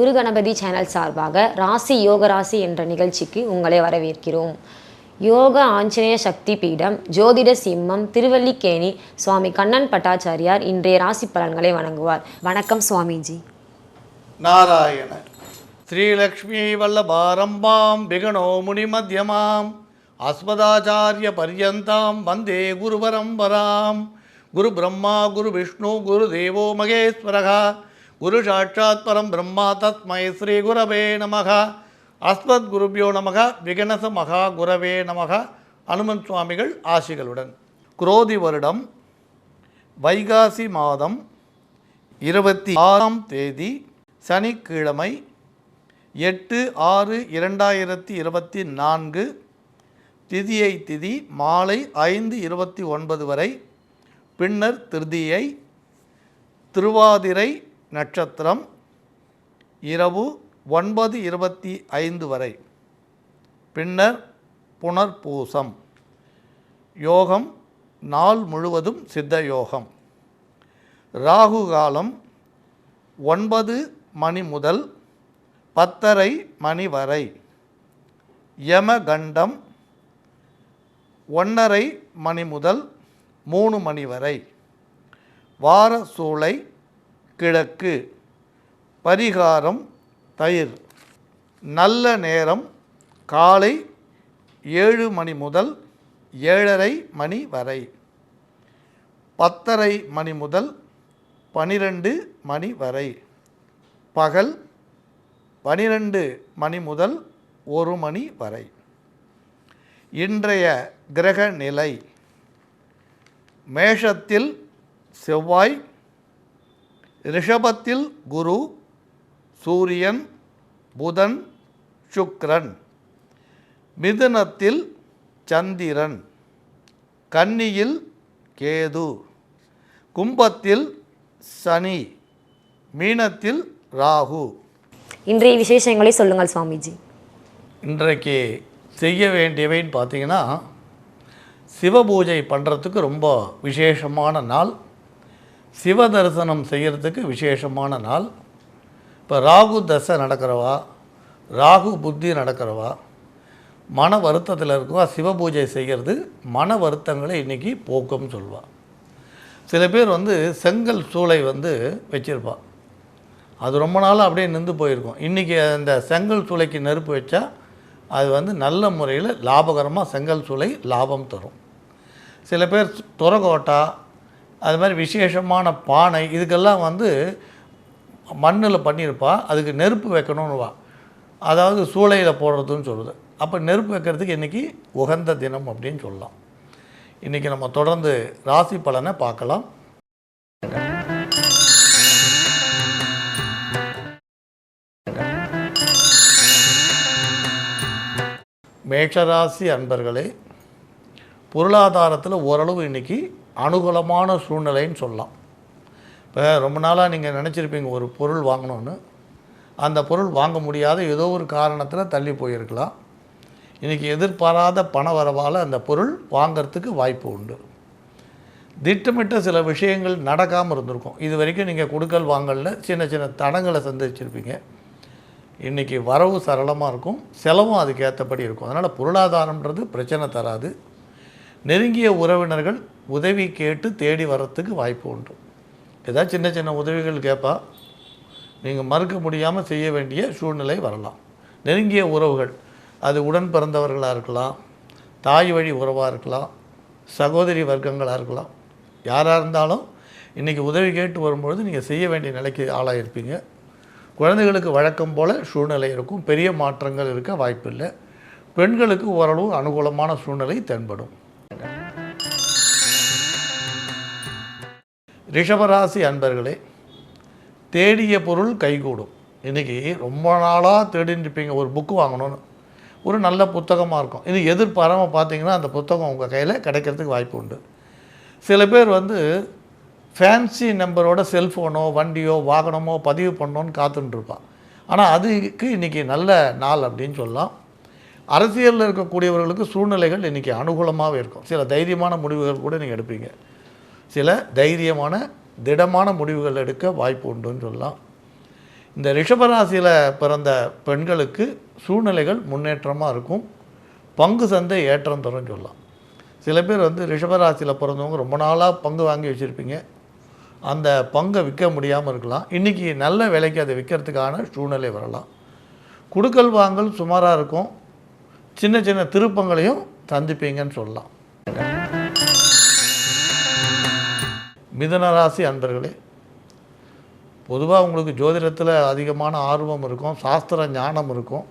குரு Ganapathi channel சார்பாக ராசி யோக ராசி என்ற நிகழ்ச்சிக்கு உங்களை வரவேற்கிறோம். யோக ஆஞ்சநேய சக்தி பீடம் ஜோதிட சிம்மம் திருவல்லிக்கேணி சுவாமி கண்ணன் பட்டாச்சாரியார் இன்றைய ராசி பலன்களை வணங்குவார். வணக்கம் சுவாமிஜி. நாராயண. ஸ்ரீலக்ஷ்மி வல்லபாரம்பாம் முனி மத்தியமாம் அஸ்மதாச்சாரிய பர்யந்தாம் வந்தே குருபரம்பராம். குரு பிரம்மா குரு விஷ்ணு குரு தேவோ மகேஸ்வரகா. குரு சாட்சாத் பரம் பிரம்மா தஸ்மை ஸ்ரீ குரவே நமக. அஸ்மத் குருபியோ நமக விகனச மகா குரவே நமக. அனுமன் சுவாமிகள் ஆசிகளுடன். குரோதி வருடம் வைகாசி மாதம் இருபத்தி ஆறாம் தேதி சனிக்கிழமை எட்டு ஆறு இரண்டாயிரத்தி இருபத்தி நான்கு திதியை திதி மாலை ஐந்து இருபத்தி ஒன்பது வரை பின்னர் திருதியை திருவாதிரை நட்சத்திரம் இரவு ஒன்பது இருபத்தி ஐந்து வரை. பின்னர் புனர்பூசம். யோகம் நாள் முழுவதும் சித்த யோகம். ராகு காலம் ஒன்பது மணி முதல் பத்தரை மணி வரை. யமகண்டம் ஒன்றரை மணி முதல் மூணு மணி வரை. வார சூளை கிழக்கு. பரிகாரம் தயிர். நல்ல நேரம் காலை ஏழு மணி முதல் ஏழரை மணி வரை. பத்தரை மணி முதல் பனிரெண்டு மணி வரை. பகல் பனிரெண்டு மணி முதல் ஒரு மணி வரை. இன்றைய கிரக நிலை மேஷத்தில் செவ்வாய் ரிஷபத்தில் குரு சூரியன் புதன் சுக்கிரன் மிதுனத்தில் சந்திரன். கன்னியில் கேது. கும்பத்தில் சனி. மீனத்தில் ராகு. இன்றைய விசேஷங்களை சொல்லுங்கள் சுவாமிஜி. இன்றைக்கு செய்ய வேண்டியவைன்னு பார்த்தீங்கன்னா சிவபூஜை பண்ணுறதுக்கு ரொம்ப விசேஷமான நாள். சிவ தரிசனம் செய்கிறதுக்கு விசேஷமான நாள். இப்போ ராகு தசை நடக்கிறவா? ராகு புத்தி நடக்கிறவா? மன வருத்தத்தில் இருக்கவா? சிவ பூஜை செய்கிறது மன வருத்தங்களை இன்றைக்கி போக்கும்னு சொல்லுவாள் சில பேர் வந்து செங்கல் சூளை வந்து வச்சுருப்பா. அது ரொம்ப நாளாக அப்படியே நின்று போயிருக்கும். இன்றைக்கி அந்த செங்கல் சூளைக்கு நெருப்பு வச்சா அது வந்து நல்ல முறையில் லாபகரமாக செங்கல் சூளை லாபம் தரும். சில பேர் துறகோட்டா அது மாதிரி விசேஷமான பானை இதுக்கெல்லாம் வந்து மண்ணில் பண்ணியிருப்பா அதுக்கு நெருப்பு வைக்கணும்னு வா அதாவது சூளையில் போடுறதுன்னு சொல்லுது. அப்போ நெருப்பு வைக்கிறதுக்கு இன்றைக்கி உகந்த தினம் அப்படின்னு சொல்லலாம். இன்றைக்கி நம்ம தொடர்ந்து ராசி பலனை பார்க்கலாம். மேஷராசி அன்பர்களே பொருளாதாரத்தில் ஓரளவு இன்றைக்கி அனுகூலமான சூழ்நிலைன்னு சொல்லலாம். இப்போ ரொம்ப நாளாக நீங்கள் நினச்சிருப்பீங்க ஒரு பொருள் வாங்கணும்னு. அந்த பொருள் வாங்க முடியாத ஏதோ ஒரு காரணத்தில் தள்ளி போயிருக்கலாம். இன்றைக்கி எதிர்பாராத பண வரவால் அந்த பொருள் வாங்கிறதுக்கு வாய்ப்பு உண்டு. திட்டமிட்ட சில விஷயங்கள் நடக்காமல் இருந்திருக்கும். இது வரைக்கும் நீங்கள் கொடுக்கல் வாங்கலில் சின்ன சின்ன தடங்களை சந்திச்சிருப்பீங்க. இன்றைக்கி வரவு சரளமாக இருக்கும் செலவும் அதுக்கு ஏற்றபடி இருக்கும். அதனால் பொருளாதாரம்ன்றது பிரச்சனை தராது. நெருங்கிய உறவினர்கள் உதவி கேட்டு தேடி வர்றதுக்கு வாய்ப்பு உண்டு. ஏதாவது சின்ன சின்ன உதவிகள் கேட்பா நீங்கள் மறுக்க முடியாமல் செய்ய வேண்டிய சூழ்நிலை வரலாம். நெருங்கிய உறவுகள் அது உடன் பிறந்தவர்களாக இருக்கலாம் தாய் வழி உறவாக இருக்கலாம் சகோதரி வர்க்கங்களாக இருக்கலாம். யாராக இருந்தாலும் இன்றைக்கி உதவி கேட்டு வரும்பொழுது நீங்கள் செய்ய வேண்டிய நிலைக்கு ஆளாயிருப்பீங்க. குழந்தைகளுக்கு வழக்கம் போல் சூழ்நிலை இருக்கும் பெரிய மாற்றங்கள் இருக்க வாய்ப்பில்லை. பெண்களுக்கு ஓரளவு அனுகூலமான சூழ்நிலை தென்படும். ரிஷபராசி அன்பர்களே தேடிய பொருள் கைகூடும். இன்றைக்கி ரொம்ப நாளாக தேடின்னு இருப்பீங்க. ஒரு புக்கு வாங்கணும்னு. ஒரு நல்ல புத்தகமாக இருக்கும். இது எதிர்பாராமல் பார்த்தீங்கன்னா அந்த புத்தகம் உங்கள் கையில் கிடைக்கிறதுக்கு வாய்ப்பு உண்டு. சில பேர் வந்து ஃபேன்சி நம்பரோட செல்ஃபோனோ வண்டியோ வாகனமோ பதிவு பண்ணோன்னு காத்துட்ருப்பான் ஆனால் அதுக்கு இன்றைக்கி நல்ல நாள் அப்படின்னு சொல்லலாம். அரசியலில் இருக்கக்கூடியவர்களுக்கு சூழ்நிலைகள் இன்றைக்கி அனுகூலமாகவே இருக்கும். சில தைரியமான முடிவுகள் கூட நீங்கள் எடுப்பீங்க. சில தைரியமான திடமான முடிவுகள் எடுக்க வாய்ப்பு உண்டுன்னு சொல்லலாம். இந்த ரிஷபராசியில் பிறந்த பெண்களுக்கு சூழ்நிலைகள் முன்னேற்றமாக இருக்கும். பங்கு சந்தை ஏற்றம் தரும் சொல்லலாம். சில பேர் வந்து ரிஷபராசியில் பிறந்தவங்க ரொம்ப நாளாக பங்கு வாங்கி வச்சுருப்பீங்க. அந்த பங்கை விற்க முடியாமல் இருக்கலாம். இன்றைக்கி நல்ல விலைக்கு அதை விற்கிறதுக்கான சூழ்நிலை வரலாம். குடுக்கல் வாங்கல் சுமாராக இருக்கும். சின்ன சின்ன திருப்பங்களையும் சந்திப்பீங்கன்னு சொல்லலாம். மிதனராசி அன்பர்களே பொதுவாக உங்களுக்கு ஜோதிடத்தில் அதிகமான ஆர்வம் இருக்கும் சாஸ்திர ஞானம் இருக்கும்.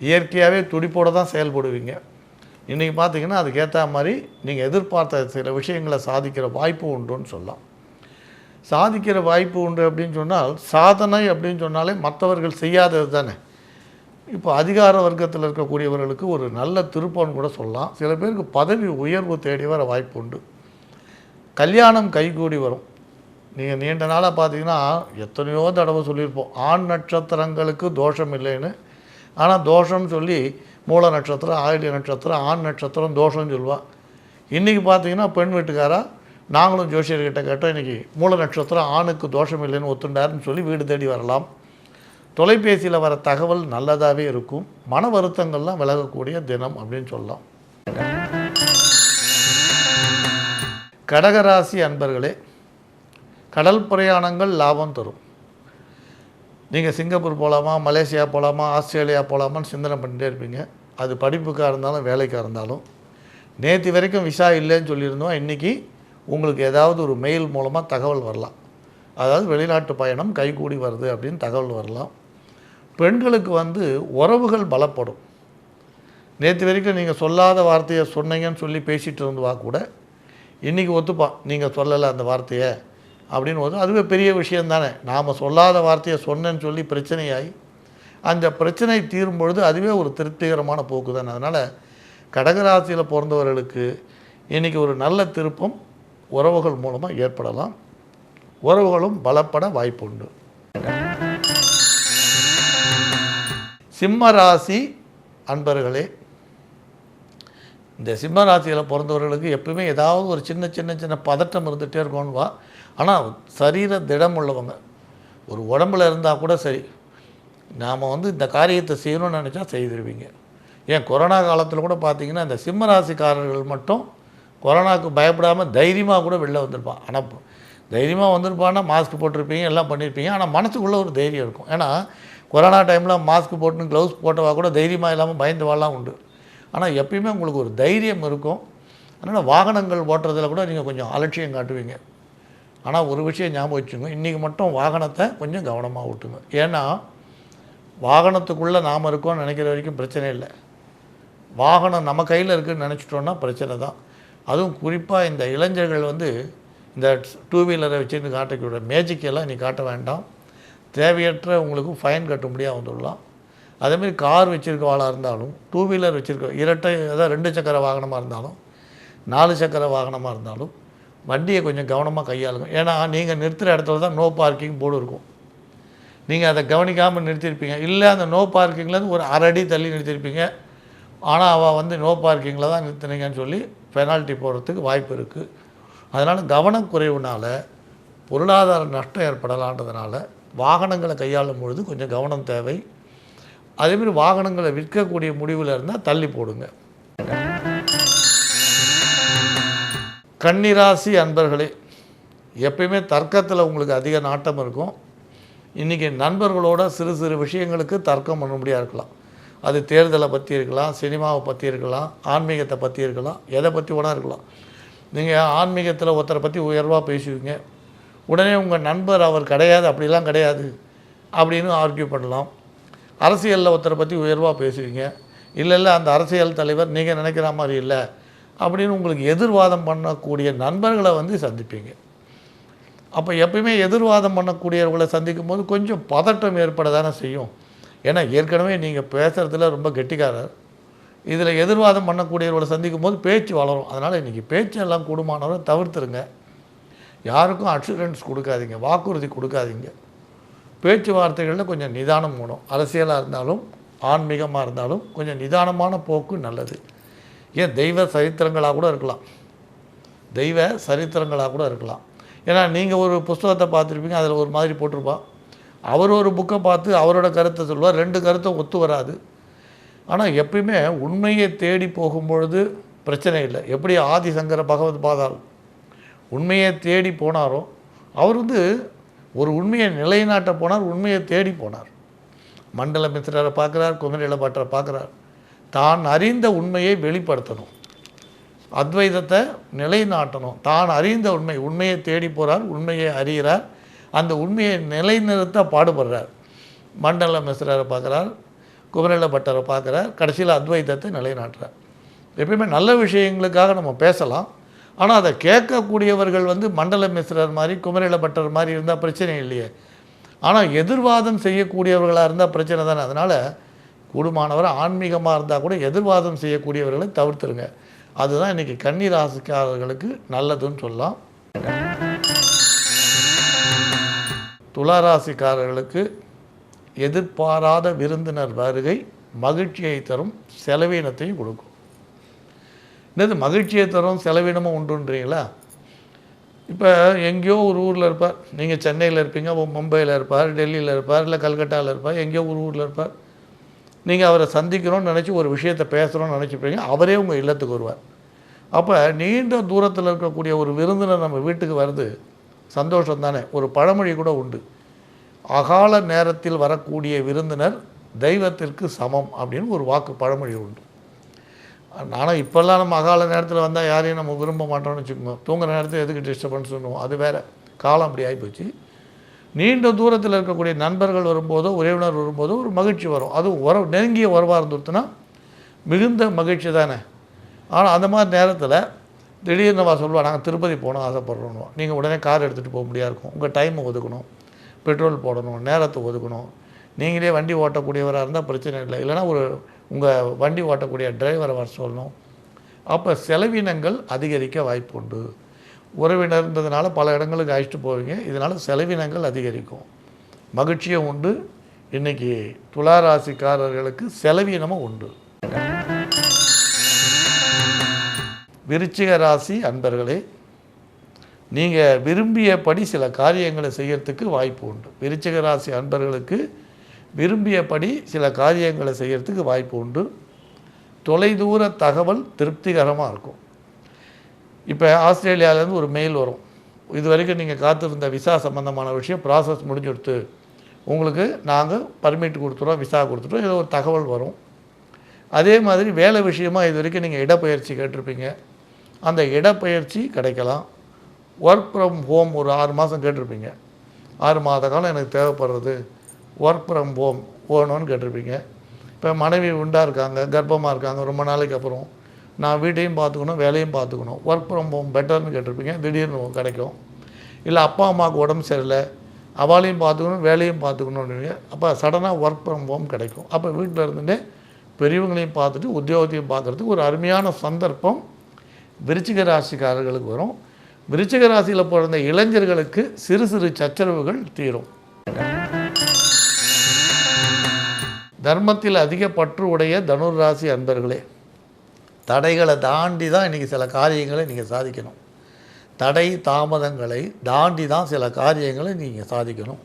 இயற்கையாகவே துடிப்போடு தான் செயல்படுவீங்க. இன்றைக்கி பார்த்தீங்கன்னா அதுக்கேற்ற மாதிரி நீங்கள் எதிர்பார்த்த சில விஷயங்களை சாதிக்கிற வாய்ப்பு உண்டுன்னு சொல்லலாம். சாதிக்கிற வாய்ப்பு உண்டு அப்படின்னு சொன்னால் சாதனை அப்படின்னு சொன்னாலே மற்றவர்கள் செய்யாதது தானே. இப்போ அதிகார வர்க்கத்தில் இருக்கக்கூடியவர்களுக்கு ஒரு நல்ல திருப்பம் கூட சொல்லலாம். சில பேருக்கு பதவி உயர்வு தேடி வர வாய்ப்பு உண்டு. கல்யாணம் கைகூடி வரும். நீங்கள் நீண்ட நாளாக பார்த்தீங்கன்னா எத்தனையோ தடவை சொல்லியிருப்போம் ஆண் நட்சத்திரங்களுக்கு தோஷம் இல்லைன்னு. ஆனால் தோஷம்னு சொல்லி மூல நட்சத்திரம் ஆயுள்ய நட்சத்திரம் ஆண் நட்சத்திரம் தோஷம்னு சொல்லுவாள் இன்றைக்கி பார்த்தீங்கன்னா பெண் வீட்டுக்காரா நாங்களும் ஜோசியர்கிட்ட கேட்டோம் இன்றைக்கி மூல நட்சத்திரம் ஆணுக்கு தோஷம் இல்லைன்னு ஒத்துண்டாருன்னு சொல்லி வீடு தேடி வரலாம். தொலைபேசியில் வர தகவல் நல்லதாகவே இருக்கும். மன வருத்தங்கள்லாம் விலகக்கூடிய தினம் அப்படின்னு சொல்லலாம். கடகராசி அன்பர்களே கடல் பிரயாணங்கள் லாபம் தரும். நீங்கள் சிங்கப்பூர் போகலாமா மலேசியா போகலாமா ஆஸ்திரேலியா போகலாமான்னு சிந்தனை பண்ணிட்டே இருப்பீங்க. அது படிப்புக்காக இருந்தாலும் வேலைக்காக இருந்தாலும். நேற்று வரைக்கும் விசா இல்லைன்னு சொல்லியிருந்தோம். இன்றைக்கி உங்களுக்கு ஏதாவது ஒரு மெயில் மூலமாக தகவல் வரலாம். அதாவது வெளிநாட்டு பயணம் கைகூடி வருது அப்படின்னு தகவல் வரலாம். பெண்களுக்கு வந்து உறவுகள் பலப்படும். நேற்று வரைக்கும் நீங்கள் சொல்லாத வார்த்தையை சொன்னீங்கன்னு சொல்லி பேசிகிட்டு இருந்துவா கூட இன்றைக்கி ஒத்துப்பான் நீங்கள் சொல்லலை அந்த வார்த்தையை அப்படின்னு போது அதுவே பெரிய விஷயம் தானே. நாம் சொல்லாத வார்த்தையை சொன்னேன்னு சொல்லி பிரச்சனையாகி அந்த பிரச்சனை தீரும் பொழுது அதுவே ஒரு திருப்திகரமான போக்கு தானே. அதனால் கடகராசியில் பிறந்தவர்களுக்கு இன்றைக்கி ஒரு நல்ல திருப்பம் உறவுகள் மூலமாக ஏற்படலாம். உறவுகளும் பலப்பட வாய்ப்புண்டு. சிம்ம ராசி அன்பர்களே இந்த சிம்ம ராசியில் பிறந்தவர்களுக்கு எப்பவுமே ஏதாவது ஒரு சின்ன சின்ன சின்ன பதட்டம் இருந்துகிட்டே இருக்கும்னு ஆனால் சரீர திடம் உள்ளவங்க. ஒரு உடம்புல இருந்தால் கூட சரி. நாம் வந்து இந்த காரியத்தை செய்யணும்னு நினச்சா செய்திருவீங்க ஏன் கொரோனா காலத்தில் கூட பார்த்தீங்கன்னா இந்த சிம்ம ராசிக்காரர்கள் மட்டும் கொரோனாவுக்கு பயப்படாமல் தைரியமாக கூட வெளில வந்திருப்பான் ஆனால் தைரியமாக வந்திருப்பான்னா மாஸ்க் போட்டிருப்பீங்க எல்லாம் பண்ணியிருப்பீங்க ஆனால் மனசுக்குள்ளே ஒரு தைரியம் இருக்கும். ஏன்னா கொரோனா டைமில் மாஸ்க் போட்டுன்னு க்ளவுஸ் போட்டவா கூட தைரியமாக இல்லாமல் பயந்து வாழலாம் உண்டு. ஆனால் எப்பயுமே உங்களுக்கு ஒரு தைரியம் இருக்கும். அதனால் வாகனங்கள் ஓட்டுறதுல கூட நீங்கள் கொஞ்சம் அலட்சியம் காட்டுவீங்க. ஆனால் ஒரு விஷயம் ஞாபகம் வச்சுங்க இன்றைக்கி மட்டும் வாகனத்தை கொஞ்சம் கவனமாக ஓட்டுங்க. ஏன்னா வாகனத்துக்குள்ளே நாம் இருக்கோம்னு நினைக்கிற வரைக்கும் பிரச்சனை இல்லை. வாகனம் நம்ம கையில் இருக்குதுன்னு நினச்சிட்டோன்னா பிரச்சனை தான். அதுவும் குறிப்பாக இந்த இளைஞர்கள் வந்து இந்த டூ வீலரை வச்சுருந்து காட்டக்கூடிய மேஜிக்கெல்லாம் நீ காட்ட வேண்டாம். தேவையற்ற உங்களுக்கு ஃபைன் கட்டும்படியாக வந்துடலாம். அதேமாதிரி கார் வச்சுருக்கவாளாக இருந்தாலும் டூ வீலர் வச்சுருக்க இரட்டை அதாவது ரெண்டு சக்கர வாகனமாக இருந்தாலும் நாலு சக்கர வாகனமாக இருந்தாலும் வண்டியை கொஞ்சம் கவனமாக கையாளுங்க. ஏன்னா நீங்கள் நிறுத்துகிற இடத்துல தான் நோ பார்க்கிங் போர்டு இருக்கும். நீங்கள் அதை கவனிக்காமல் நிறுத்தியிருப்பீங்க இல்லை அந்த நோ பார்க்கிங்லேருந்து ஒரு அரை அடி தள்ளி நிறுத்தியிருப்பீங்க ஆனால் அவள் வந்து நோ பார்க்கிங்கில் தான் நிறுத்தினீங்கன்னு சொல்லி பெனால்ட்டி போடுறதுக்கு வாய்ப்பு இருக்குது அதனால் கவனக்குறைவுனால பொருளாதார நஷ்டம் ஏற்படலான்றதுனால வாகனங்களை கையாளும் பொழுது கொஞ்சம் கவனம் தேவை. அதேமாதிரி வாகனங்களை விற்கக்கூடிய முடிவில் இருந்தால் தள்ளி போடுங்க. கன்னிராசி அன்பர்களே எப்பயுமே தர்க்கத்தில் உங்களுக்கு அதிக நாட்டம் இருக்கும். இன்றைக்கி நண்பர்களோட சிறு சிறு விஷயங்களுக்கு தர்க்கம் பண்ண முடியாது இருக்கலாம். அது தேர்தலை பற்றி இருக்கலாம் சினிமாவை பற்றி இருக்கலாம் ஆன்மீகத்தை பற்றி இருக்கலாம் எதை பற்றி வேணா இருக்கலாம். நீங்கள் ஆன்மீகத்தில் ஒருத்தரை பற்றி உயர்வாக பேசுவீங்க. உடனே உங்கள் நண்பர் அவர் கிடையாது அப்படிலாம் கிடையாது அப்படின்னு ஆர்கியூ பண்ணலாம். அரசியலில் ஒருத்தரை பற்றி உயர்வாக பேசுவீங்க. இல்லை இல்லை அந்த அரசியல் தலைவர் நீங்கள் நினைக்கிற மாதிரி இல்லை அப்படின்னு உங்களுக்கு எதிர்வாதம் பண்ணக்கூடிய நண்பர்களை வந்து சந்திப்பீங்க. அப்போ எப்பயுமே எதிர்வாதம் பண்ணக்கூடியவர்களை சந்திக்கும் போது கொஞ்சம் பதட்டம் ஏற்பட தானே செய்யும். ஏன்னா ஏற்கனவே நீங்கள் பேசுகிறதுல ரொம்ப கெட்டிக்காரர். இதில் எதிர்வாதம் பண்ணக்கூடியவர்களை சந்திக்கும் போது பேச்சு வளரும். அதனால் இன்றைக்கி பேச்செல்லாம் கூடுமானவரை தவிர்த்துருங்க. யாருக்கும் அஷூரன்ஸ் கொடுக்காதீங்க. வாக்குறுதி கொடுக்காதீங்க. பேச்சுவார்த்தைகளில் கொஞ்சம் நிதானம் வேணும் அரசியலாக இருந்தாலும் ஆன்மீகமாக இருந்தாலும் கொஞ்சம் நிதானமான போக்கு நல்லது. ஏன் தெய்வ சரித்திரங்களாக கூட இருக்கலாம். தெய்வ சரித்திரங்களாக கூட இருக்கலாம். ஏன்னா நீங்கள் ஒரு புஸ்தகத்தை பார்த்துருப்பீங்க அதில் ஒரு மாதிரி போட்டிருப்பா. அவர் ஒரு புக்கை பார்த்து அவரோட கருத்தை சொல்லுவார். ரெண்டு கருத்தும் ஒத்து வராது. ஆனால் எப்பயுமே உண்மையை தேடி போகும்பொழுது பிரச்சனை இல்லை. எப்படி ஆதிசங்கர பகவத் பாதால் உண்மையை தேடி போனாரோ அவர் வந்து ஒரு உண்மையை நிலைநாட்ட போனார் உண்மையை தேடி போனார். மண்டல மித்திரரை பார்க்குறார் குமரில பட்டரை பார்க்குறார். தான் அறிந்த உண்மையை வெளிப்படுத்தணும். அத்வைதத்தை நிலைநாட்டணும். தான் அறிந்த உண்மை உண்மையை தேடி போகிறார் உண்மையை அறிகிறார். அந்த உண்மையை நிலைநிறுத்த பாடுபடுறார். மண்டல மிஸ்ரரை பார்க்குறார் குமரில பட்டரை பார்க்குறார். கடைசியில் அத்வைதத்தை நிலைநாட்டுறார். எப்பயுமே நல்ல விஷயங்களுக்காக நம்ம பேசலாம். ஆனால் அதை கேட்கக்கூடியவர்கள் வந்து மண்டல மிஸ்ரர் மாதிரி குமரில பட்டர் மாதிரி இருந்தால் பிரச்சனை இல்லையே. ஆனால் எதிர்வாதம் செய்யக்கூடியவர்களாக இருந்தால் பிரச்சனை தானே. அதனால் கூடுமானவர் ஆன்மீகமாக இருந்தால் கூட எதிர்வாதம் செய்யக்கூடியவர்களை தவிர்த்துருங்க. அதுதான் இன்றைக்கி கன்னி ராசிக்காரர்களுக்கு நல்லதுன்னு சொல்லலாம். துளாராசிக்காரர்களுக்கு எதிர்பாராத விருந்தினர் வருகை மகிழ்ச்சியை தரும் செலவீனத்தையும் கொடுக்கும். என்னது மகிழ்ச்சியை தரும் செலவினமும் உண்டுன்றீங்களா? இப்போ எங்கேயோ ஒரு ஊரில் இருப்பார். நீங்கள் சென்னையில் இருப்பீங்க மும்பையில் இருப்பார் டெல்லியில் இருப்பார் இல்லை கல்கட்டாவில் இருப்பார் எங்கேயோ ஒரு ஊரில் இருப்பார். நீங்கள் அவரை சந்திக்கிறோன்னு நினச்சி ஒரு விஷயத்தை பேசுகிறோன்னு நினச்சிப்பீங்க அவரே உங்கள் இல்லத்துக்கு வருவார். அப்போ நீண்ட தூரத்தில் இருக்கக்கூடிய ஒரு விருந்தினர் நம்ம வீட்டுக்கு வருது சந்தோஷம் தானே. ஒரு பழமொழி கூட உண்டு. அகால நேரத்தில் வரக்கூடிய விருந்தினர் தெய்வத்திற்கு சமம் அப்படின்னு ஒரு வாக்கு பழமொழி உண்டு. நானும் இப்போல்லாம் நம்ம அகால நேரத்தில் வந்தால் யாரையும் நம்ம விரும்ப மாட்டோம்னு வச்சுக்கோங்க. தூங்குற நேரத்தில் எதுக்கு டிஸ்டர்பன்ஸ் பண்ணுவோம் அது வேறு. காலம் அப்படி ஆகிப்போச்சு நீண்ட தூரத்தில் இருக்கக்கூடிய நண்பர்கள் வரும்போதோ உறவினர் வரும்போதோ ஒரு மகிழ்ச்சி வரும். அது உறவு நெருங்கிய உறவாக இருந்துட்டுனா மிகுந்த மகிழ்ச்சி தானே. ஆனால் அந்த மாதிரி நேரத்தில் திடீர்னு வா சொல்லுவா நாங்கள் திருப்பதி போகணும் ஆசைப்படுறோம் நீங்கள் உடனே கார் எடுத்துகிட்டு போக முடியாது இருக்கும். உங்கள் டைமை ஒதுக்கணும். பெட்ரோல் போடணும் நேரத்தை ஒதுக்கணும். நீங்களே வண்டி ஓட்டக்கூடியவராக இருந்தால் பிரச்சனை இல்லை. இல்லைன்னா ஒரு உங்கள் வண்டி ஓட்டக்கூடிய டிரைவரை வர சொல்லணும். அப்போ செலவினங்கள் அதிகரிக்க வாய்ப்பு உண்டு. உறவினர்ன்றதுனால பல இடங்களுக்கு அழைச்சிட்டு போவீங்க. இதனால் செலவினங்கள் அதிகரிக்கும். மகிழ்ச்சியும் உண்டு. இன்றைக்கி துளாராசிக்காரர்களுக்கு செலவினமும் உண்டு. விருச்சிக ராசி அன்பர்களே நீங்கள் விரும்பியபடி சில காரியங்களை செய்யறதுக்கு வாய்ப்பு உண்டு. விருச்சிக ராசி அன்பர்களுக்கு விரும்பியபடி சில காரியங்களை செய்கிறதுக்கு வாய்ப்பு உண்டு. தொலைதூர தகவல் திருப்திகரமாக இருக்கும். இப்போ ஆஸ்திரேலியாவிலேருந்து ஒரு மெயில் வரும். இது வரைக்கும் நீங்கள் காத்திருந்த விசா சம்மந்தமான விஷயம் ப்ராசஸ் முடிஞ்சுடுத்து உங்களுக்கு நாங்கள் பர்மிட் கொடுத்துருவோம் விசா கொடுத்துட்டோம் ஏதோ ஒரு தகவல் வரும். அதே மாதிரி வேலை விஷயமா இது வரைக்கும் நீங்கள் இடப்பெயர்ச்சி கேட்டிருப்பீங்க. அந்த இடப்பெயர்ச்சி கிடைக்கலாம். ஒர்க் ஃப்ரம் ஹோம் ஒரு ஆறு மாதம் கேட்டிருப்பீங்க. ஆறு மாத காலம் எனக்கு தேவைப்படுறது. ஒர்க் ஃப்ரம் ஹோம் போகணும்னு கேட்டிருப்பீங்க. இப்போ மனைவி உண்டாக இருக்காங்க கர்ப்பமாக இருக்காங்க ரொம்ப நாளைக்கு அப்புறம் நான் வீட்டையும் பார்த்துக்கணும் வேலையும் பார்த்துக்கணும். ஒர்க் ஃப்ரம் ஹோம் பெட்டர்னு கேட்டிருப்பீங்க திடீர்னு கிடைக்கும். இல்லை அப்பா அம்மாவுக்கு உடம்பு சரியில்லை அவளையும் பார்த்துக்கணும் வேலையும் பார்த்துக்கணுன்னு அப்போ சடனாக ஒர்க் ஃப்ரம் ஹோம் கிடைக்கும். அப்போ வீட்டில் இருந்துட்டு பெரியவங்களையும் பார்த்துட்டு உத்தியோகத்தையும் பார்க்குறதுக்கு ஒரு அருமையான சந்தர்ப்பம் விருச்சிக ராசிக்காரர்களுக்கு வரும். விருச்சிக ராசியில் பிறந்த இளைஞர்களுக்கு சிறு சிறு சச்சரவுகள் தீரும். தர்மத்தில் அதிக பற்று உடைய தனுர் ராசி அன்பர்களே தடைகளை தாண்டி தான் இன்றைக்கி சில காரியங்களை நீங்கள் சாதிக்கணும். தடை தாமதங்களை தாண்டி தான் சில காரியங்களை நீங்கள் சாதிக்கணும்.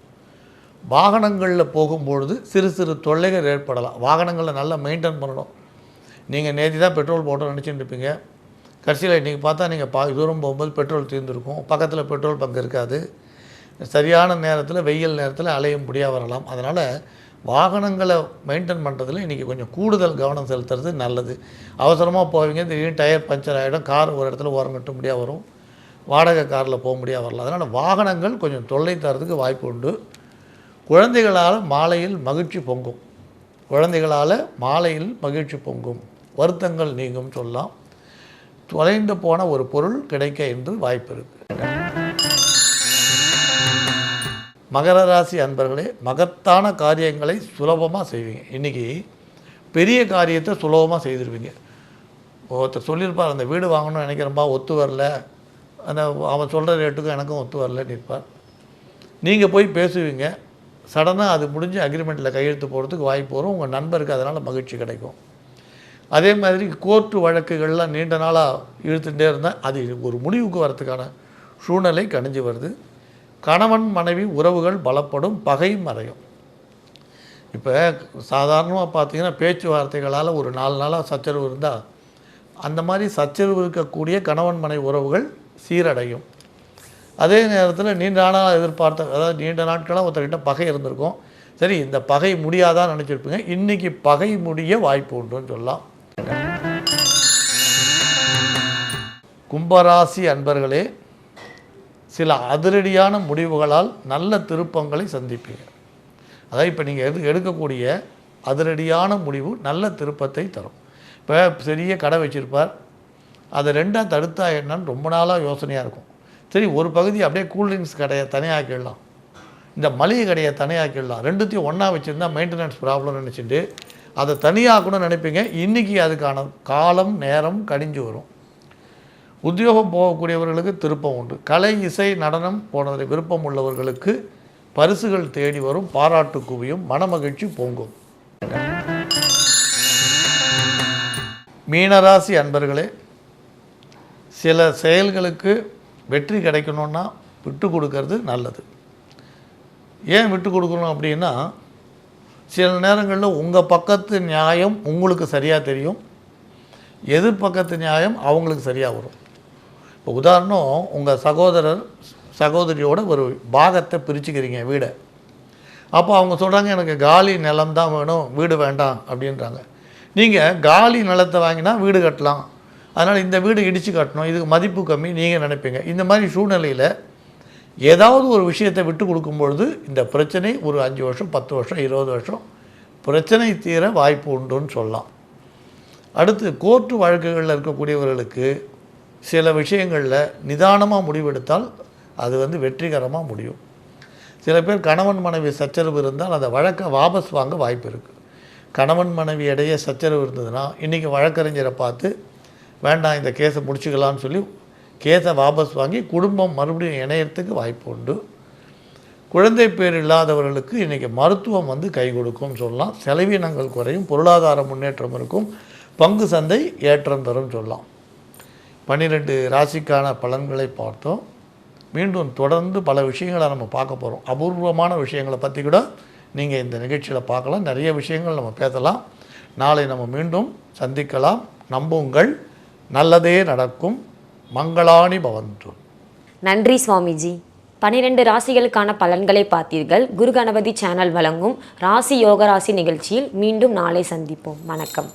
வாகனங்களில் போகும்பொழுது சிறு சிறு தொல்லைகள் ஏற்படலாம். வாகனங்களை நல்லா மெயின்டைன் பண்ணணும். நீங்கள் நேற்று தான் பெட்ரோல் போட்டோம்னு நினச்சிட்டு இருப்பீங்க. கடைசியில் இன்றைக்கி பார்த்தா நீங்கள் பா தூரம் போகும்போது பெட்ரோல் தீர்ந்துருக்கும். பக்கத்தில் பெட்ரோல் பங்கு இருக்காது. சரியான நேரத்தில் வெயில் நேரத்தில் அலைய முடியாது வரலாம். அதனால் வாகனங்களை மெயின்டைன் பண்ணுறதுல இன்றைக்கி கொஞ்சம் கூடுதல் கவனம் செலுத்துறது நல்லது. அவசரமாக போவீங்க திடீர்னு டயர் பஞ்சர் ஆகிடும் கார் ஒரு இடத்துல ஓரம் கட்ட முடியாது வரும் வாடகை காரில் போக முடியாது வரலாம். அதனால் வாகனங்கள் கொஞ்சம் தொல்லை தரதுக்கு வாய்ப்பு உண்டு. குழந்தைகளால் மாலையில் மகிழ்ச்சி பொங்கும். குழந்தைகளால் மாலையில் மகிழ்ச்சி பொங்கும். வருத்தங்கள் நீங்கும் சொல்லலாம். தொலைந்து போன ஒரு பொருள் கிடைக்க என்று வாய்ப்பு இருக்குது மகர ராசி அன்பர்களே மகத்தான காரியங்களை சுலபமாக செய்வீங்க. இன்றைக்கி பெரிய காரியத்தை சுலபமாக செய்திருவீங்க ஒருத்தர் சொல்லியிருப்பார் அந்த வீடு வாங்கணும்னு நினைக்கிறப்பா ஒத்து வரல. அந்த அவன் சொல்கிற ரேட்டுக்கும் எனக்கும் ஒத்து வரலன்னு நிற்பார் நீங்கள் போய் பேசுவீங்க. சடனாக அது முடிஞ்சு அக்ரிமெண்ட்டில் கையெழுத்து போகிறதுக்கு வாய்ப்பு வரும். உங்கள் நண்பருக்கு அதனால் மகிழ்ச்சி கிடைக்கும். அதே மாதிரி கோர்ட்டு வழக்குகள்லாம் நீண்ட நாளாக இழுத்துட்டே இருந்தால் அது ஒரு முடிவுக்கு வரத்துக்கான சூழ்நிலை கணிஞ்சு வருது. கணவன் மனைவி உறவுகள் பலப்படும் பகை மறையும். இப்போ சாதாரணமாக பார்த்தீங்கன்னா பேச்சுவார்த்தைகளால் ஒரு நாலு நாளாக சச்சரவு இருந்தால் அந்த மாதிரி சச்சரவு இருக்கக்கூடிய கணவன் மனைவி உறவுகள் சீரடையும். அதே நேரத்தில் நீண்ட நாளாக எதிர்பார்த்த அதாவது நீண்ட நாட்களாக ஒருத்தர்கிட்ட பகை இருந்திருக்கும். சரி இந்த பகை முடியாதான்னு நினச்சிருப்பீங்க. இன்றைக்கி பகை முடிய வாய்ப்பு உண்டுன்னு சொல்லலாம். கும்பராசி அன்பர்களே சில அதிரடியான முடிவுகளால் நல்ல திருப்பங்களை சந்திப்பீங்க. அதாவது இப்போ நீங்கள் எது எடுக்கக்கூடிய அதிரடியான முடிவு நல்ல திருப்பத்தை தரும். இப்போ பெரிய கடை வச்சுருப்பார். அதை ரெண்டாக தடுத்தா என்னன்னு ரொம்ப நாளாக யோசனையாக இருக்கும். சரி ஒரு பகுதி அப்படியே கூல்ட்ரிங்க்ஸ் கடையை தனியாக்கிடலாம். இந்த மளிகை கடையை தனியாக்கிடலாம். ரெண்டுத்தையும் ஒன்றா வச்சுருந்தா மெயின்டெனன்ஸ் ப்ராப்ளம் நினச்சிட்டு அதை தனியாக்கணும்னு நினைப்பீங்க. இன்றைக்கி அதுக்கான காலம் நேரம் கடிஞ்சு வரும். உத்தியோகம் போகக்கூடியவர்களுக்கு திருப்பம் உண்டு. கலை இசை நடனம் போனதில் விருப்பம் உள்ளவர்களுக்கு பரிசுகள் தேடி வரும் பாராட்டு குவியும் மனமகிழ்ச்சி பொங்கும். மீனராசி அன்பர்களே சில செயல்களுக்கு வெற்றி கிடைக்கணும்னா விட்டு கொடுக்கறது நல்லது. ஏன் விட்டு கொடுக்கணும் அப்படின்னா சில நேரங்களில் உங்கள் பக்கத்து நியாயம் உங்களுக்கு சரியாக தெரியும். எதிர்பக்கத்து நியாயம் அவங்களுக்கு சரியாக வரும். இப்போ உதாரணம் உங்கள் சகோதரர் சகோதரியோட ஒரு பாகத்தை பிரிச்சுக்கிறீங்க வீடை. அப்போ அவங்க சொல்கிறாங்க எனக்கு காலி நிலம் தான் வேணும் வீடு வேண்டாம் அப்படின்றாங்க. நீங்கள் காலி நிலத்தை வாங்கினா வீடு கட்டலாம். அதனால் இந்த வீடு இடித்து கட்டணும் இதுக்கு மதிப்பு கம்மி நீங்கள் நினைப்பீங்க. இந்த மாதிரி சூழ்நிலையில் ஏதாவது ஒரு விஷயத்தை விட்டு கொடுக்கும்பொழுது இந்த பிரச்சனை ஒரு அஞ்சு வருஷம் பத்து வருஷம் இருபது வருஷம் பிரச்சனை தீர வாய்ப்பு உண்டுன்னு சொல்லலாம். அடுத்து கோர்ட்டு வழக்குகளில் இருக்கக்கூடியவர்களுக்கு சில விஷயங்களில் நிதானமாக முடிவெடுத்தால் அது வந்து வெற்றிகரமாக முடியும். சில பேர் கணவன் மனைவி சச்சரவு இருந்தால் அந்த வழக்கை வாபஸ் வாங்க வாய்ப்பு இருக்குது கணவன் மனைவி இடையே சச்சரவு இருந்ததுன்னா இன்றைக்கி வழக்கறிஞரை பார்த்து வேண்டாம் இந்த கேஸை முடிச்சுக்கலான்னு சொல்லி கேஸை வாபஸ் வாங்கி குடும்பம் மறுபடியும் இணையத்துக்கு வாய்ப்பு உண்டு. குழந்தை பேர் இல்லாதவர்களுக்கு இன்றைக்கி மருத்துவம் வந்து கை கொடுக்கும்னு சொல்லலாம். செலவினங்கள் குறையும் பொருளாதார முன்னேற்றம் இருக்கும் பங்கு சந்தை ஏற்றம் தரும் சொல்லலாம். பன்னிரெண்டு ராசிக்கான பலன்களை பார்த்தோம். மீண்டும் தொடர்ந்து பல விஷயங்களை நம்ம பார்க்க போகிறோம் அபூர்வமான விஷயங்களை பற்றி கூட நீங்கள் இந்த நிகழ்ச்சியில் பார்க்கலாம். நிறைய விஷயங்கள் நம்ம பேசலாம். நாளை நம்ம மீண்டும் சந்திக்கலாம். நம்புங்கள். நல்லதே நடக்கும். மங்களாணி பவந்து நன்றி சுவாமிஜி. பனிரெண்டு ராசிகளுக்கான பலன்களை பார்த்தீர்கள். குரு கணபதி சேனல் வழங்கும் ராசி யோகராசி நிகழ்ச்சியில் மீண்டும் நாளை சந்திப்போம். வணக்கம்.